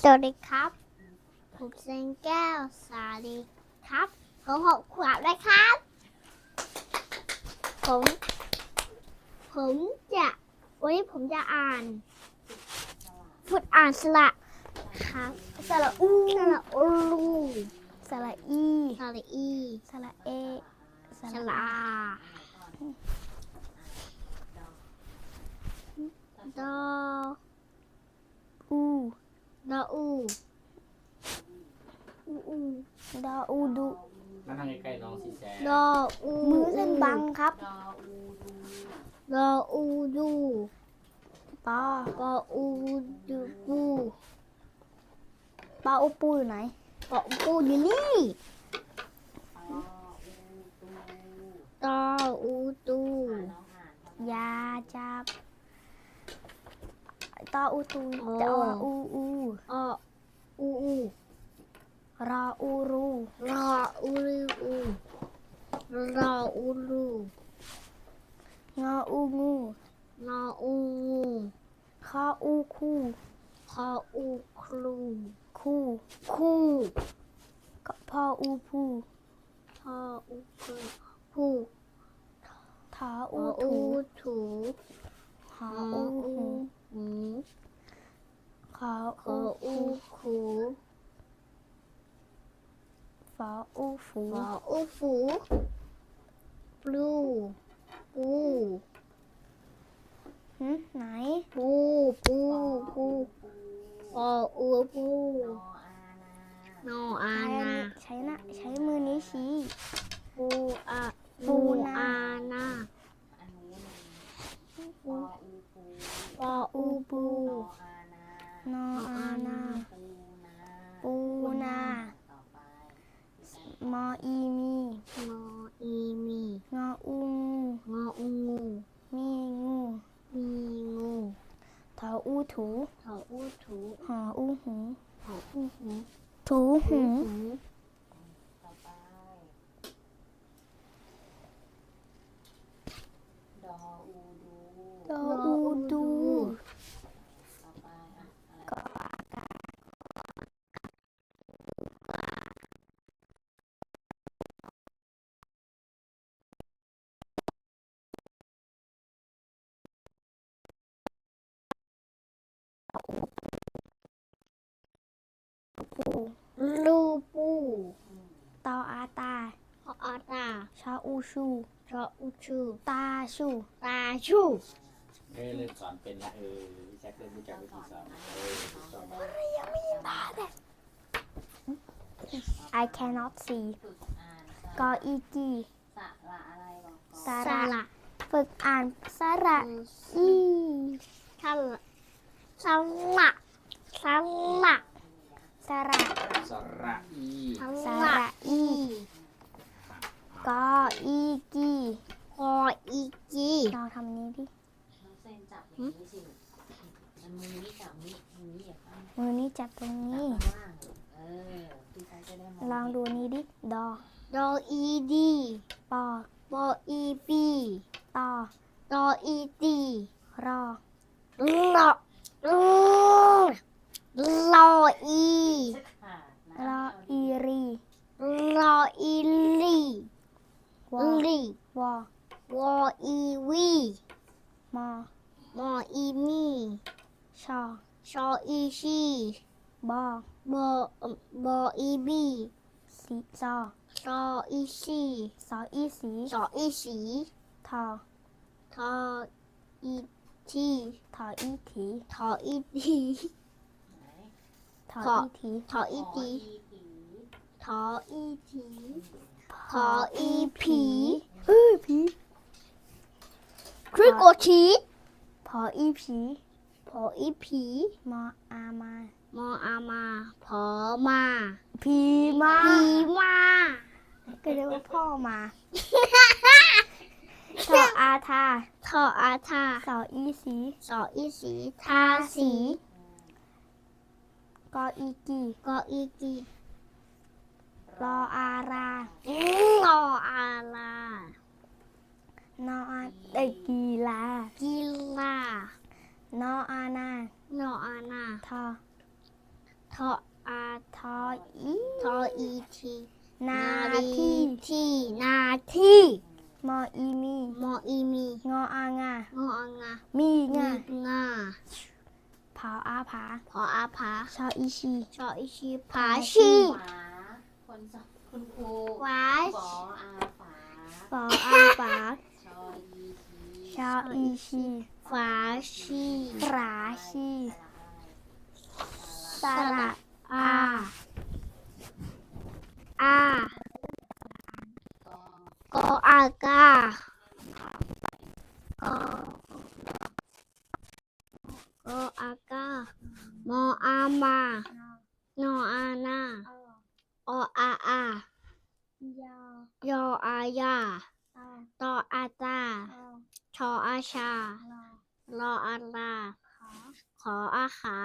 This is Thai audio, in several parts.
สวัสดีครับ ผมเซนแก้วสาลีครับผมหกขวบแล้วครับ ผม ผมจะวันนี้ผมจะอ่านฝึกอ่านสระครับสระอูสระอูลูสระอีสระอีสระเอสระอาดออู ดออูอูอูดออูดุมานั่งใกล้ๆน้องสีแสดออูมือเส้นบังครับดออูดูปอปออูดูปูปออูปูอยู่ไหนปาอูปูอยู่นี่ตออูตูยาจับ ตออูตูโอ้ตออูอูอออูอูรออูรูรออูรูอูรออูรูงออูงูนออูงูคออูคูคออูครูคูคู่กพออูพูพออูครูผู้ถออูอูอูถู ถู หออูหู หู ขอ ข อู ออู คู คู ฝออูฝู ขออูฟูปลูปู หึไหน ปูปูปูปออูปูนออา ใช้ นา ใช้นะใช้มือนี้ชี้ ปูอา ปู ปู นา อานาปออูปู นออานา ปูนา มออีมี มออีมี งออูงูงออูงู มีงู มีงูถออูถูขออูถูหออูหูขออูหู ถูหู ดออูดูก็อากาศปู ลูปู ต ออาตา ขออาตา ชออูชู ชออูชูตาชู ตาชูเออเริ่มสอนเป็นละเออพี่แจ็คเริ่มรู้จักวิธีสอนเออถูกต้อง I cannot see กออีกีสสระระ ฝึกอ่านสระอีสระสระสระสระสระอีสระอี กออีกี คออีจี เราทำนี้ดิ เส้นจับอย่างนี้สิมันมือนี้จับนี้มือนี้อย่าข้าง มือนี้จับตรง จับ นี้ ข้างล่างเออพี่ชายจะได้มอง ลองดูนี้ดิ ดอ ดออีดี ปอ ปออีปี ตอ ดออีตี รอ ลอลออี ค่ะ รออีรี ล ออีลีวอลีวอวออีวีมอมออีมีชอชออีชีบอบอบออีบีสีซอชออีชีสออีสีชออีสีทอทออีทีทออีถีทออีทีทอทออีถีทออีที ผีทออีทีทออีผีเฮ้ยผีคริกโอชีตพออีผีพออีผีมออามามออามาพอมาผีมาผีมาก็เรียกว่าพ่อมาทออาทาทออาทาสออีสีสออีสีทาสีกออีกีกออีจี รออารารออาลานออาเอยกีลากีฬานออานานออานาทอททออาทออีทออีทีนาทีทีนาทีมออีมีมออีมีงออางางออางามีงางาผาอาผาพออาผาชออีชีชออีชีผาชีฝา คนสอนคุณครูวาฝออาฝาปออาฝาชออีทีชออีชีฝาชีฝราชีสระอะไรสระอาอากออากากออากามออามานออานา ออาอา ยา ยออายา ตออาตา ชออาชา รออาลา ขออาขา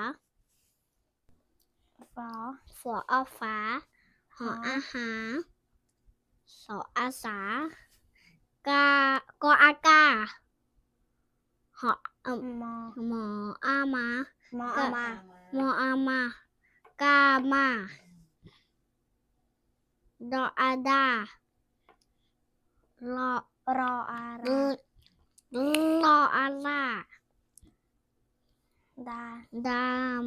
ฝอ ฝออาฝา หออา หา สออาสากากออากาหอเอ่มมอหมออามามออามามออามากามาดออาดารอรออาลรารออาลาดาดา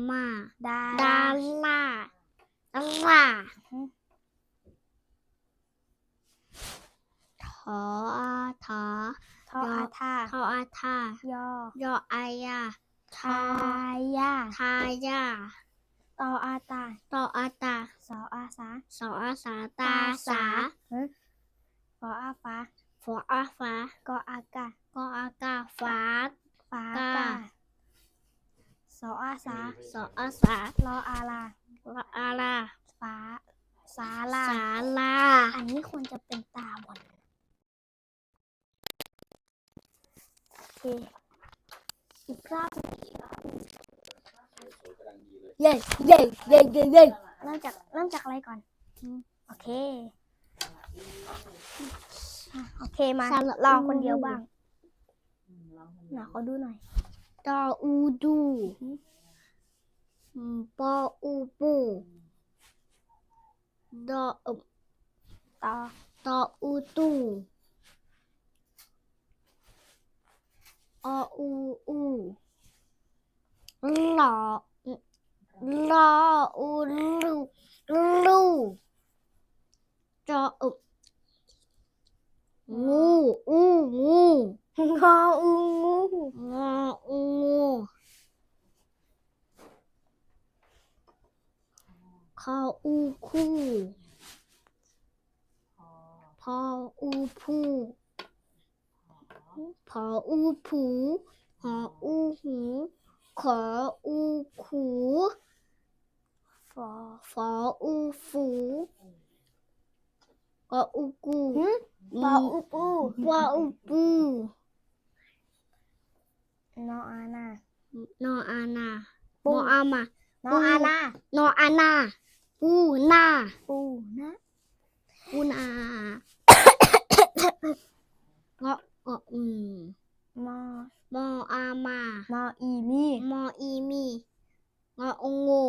มาดาดาลาดาลา ออาถอทออาทาทออาทายอยออายาทายาทายาตออาตาตออาตาสออาสาสออาสาตาสาฝออาฟ้าฝออาฟ้ากออากากออากาฟ้าฟ้ากาสออาสาสออาสารออาลารออาลาฟ้าสาลาสาลา อันนี้ควรจะเป็นตาบอล อเคอีกรอบหนึ่งอีกรอบหนึ่งสวยกำลังดีเลยเย้เย้เย้เย้เย้เริ่มจากเริ่มจากอะไรก่อนอืมโอเคอะโอเคมาลองคนเดียวบ้างอืมลองคนไหนขอดูหน่อยตออูดูอืมปออูปูดอเอิ่มต่อตออูตู ออูอูหลอลออูลูลูจออึบงูอูงูงออูงูงอ อูงูคออูคู่พอพออูผู้พออูผูหออูหูขออูขูฟอฝออูฝูกออูกูปอ อออืมมอมออามามออีมีมออีมีงอองงู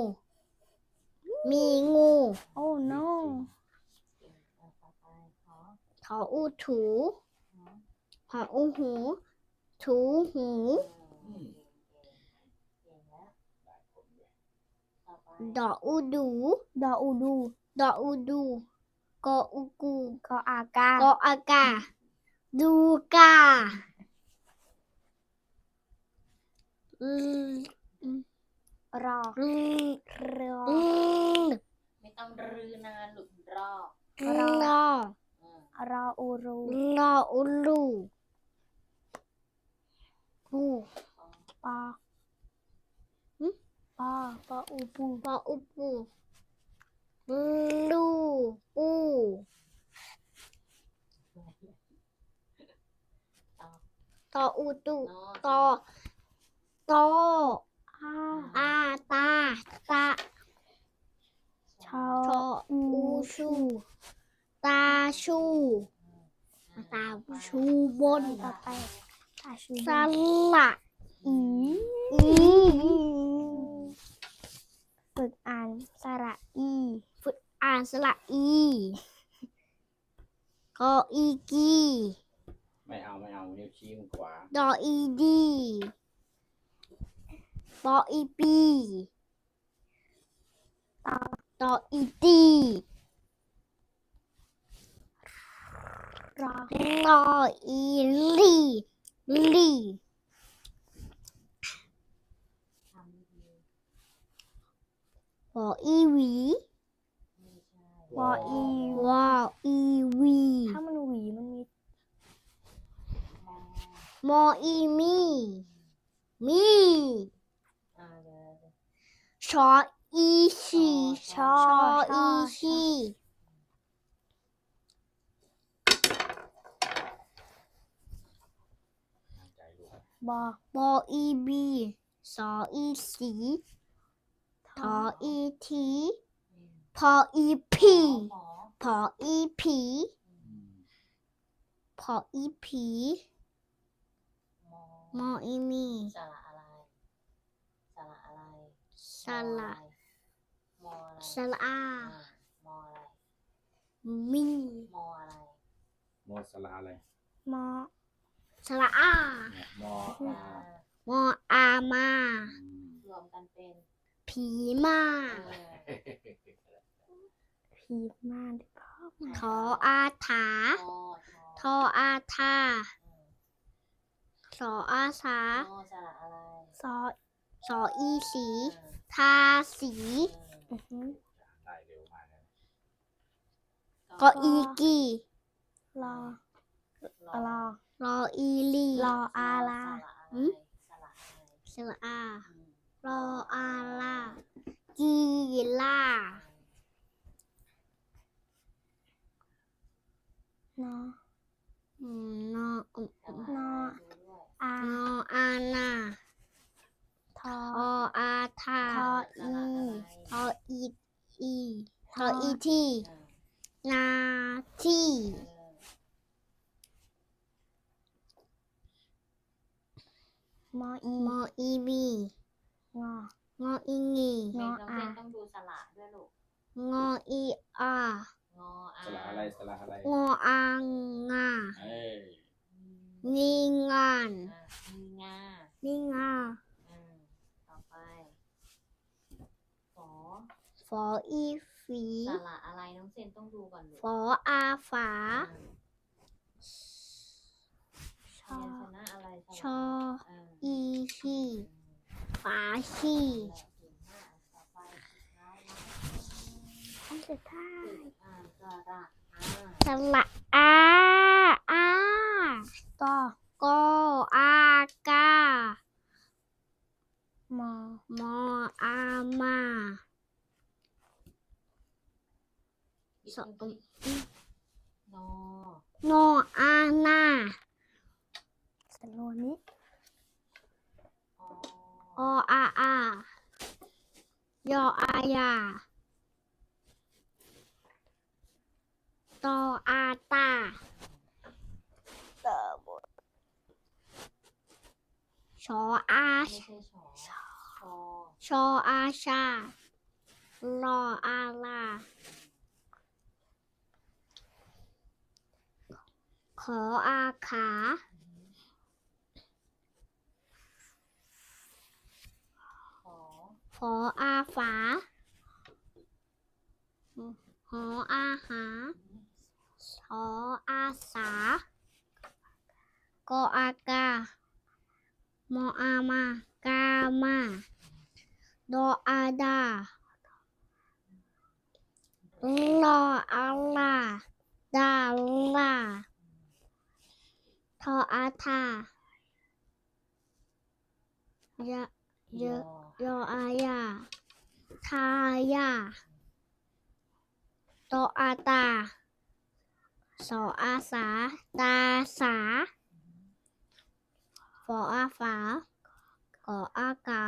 มีงู โอ้ no เอาต่อไปขอถออูถูหออูหู ถูหูอืมเก่งแล้วต่อไปดออูดูดออูดูดออูดูกออูกูกออากากออากา ดูกาอืมรออืมรออืมไม่ต้องรื้อนานหลุดรอรออืมรออูรูรออูลูหูปอหึปอปออูปูปออูปูลูปู ต่อตออูตูนอตอตออาอาตาตาชอชออูชูตาชูตาชูบนต่อไปตาชูสละอีอีฝึกอ่านสระอีกออีกีไม่เอา ไม่เอานิ้วชี้มือขวา ดออีดีปออีปีตออีตีรอรออีลีลีทำดีวออีหวีๆไม่ใช่วออีวออีวี ถ้ามันหวีมันมีมอ มออีมีมีอ่าเดี๋ยวเดี๋ยวชออีชีชอชอชออีชีตั้ มพออีพีหมอพออีผีอืมพออีผีหมอมออีมีสระอะไร สระอะไรสละมออะไรสละอาอ่ามออะไร มี มออะไรโมสลาอะไร มอสละอาเนี่ยมออ่าอามออามาอืมรวมกันเป็น ผีมาเออผีมาดิพ่อมาทออาถาทอทออาทาอืม สออาสามอสระอะไรซอสออีสีเออทาสีเอออือหือได้เร็วมากเลยก็อีกีรอรรอรออีลีรออาลาสระอะไรสระอะไรสละอาอืมรออาลากีลานออืมนออืมสระน อดูด้วยอานออานาทอทออาทาทอสระอะไรทออีอีททอออีทีเออนาทีเออมออีมออีบีงองออีงีเมงนอน้องอาเจนต้องดูสระด้วยลูกงออีอางออาสลาอะไรสลาอะไรงออางาเอ้ยอืม นีงานอะมีงานีงาอืมต่อไปฝอฟออีฝีสระอะไรน้องเซนต้องดูก่อนลูกฟออาฝาชอ พยัญชนะอะไรสระชอเอออีชีอืมฝาชีแหละเก่งมากต่อไปสุดท้ายนะอันสุดท้ายอ่าสระอ่าสละอาอา ก็ กออากา มอ มออามา อีก สอง หนึ่งทีนอน ออานา สโลนี้ อ ออาอายออายาตออาตา เติม ชออา ไม่ใช่ชอชอ ชออาชา รออาลา ขออาขา ขออาฝาหออาหาสออาสากออากา มออามากามาดออาดาลออาลาดาลา ออาทายะเยอะยออายาทายาโตอาตา สออาสา ตาสาฟออาฝากออากา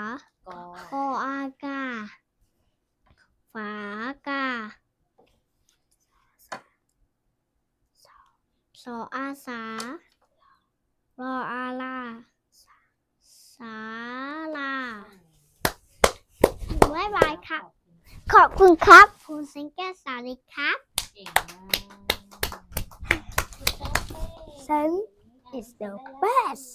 กอโออากา ฝากาสออาสา รออาลา สาลาบ๊ายบายค่ะขอบคุณครับผมเซนแก้วสวัสดีครับเก่งมากฉัน is the best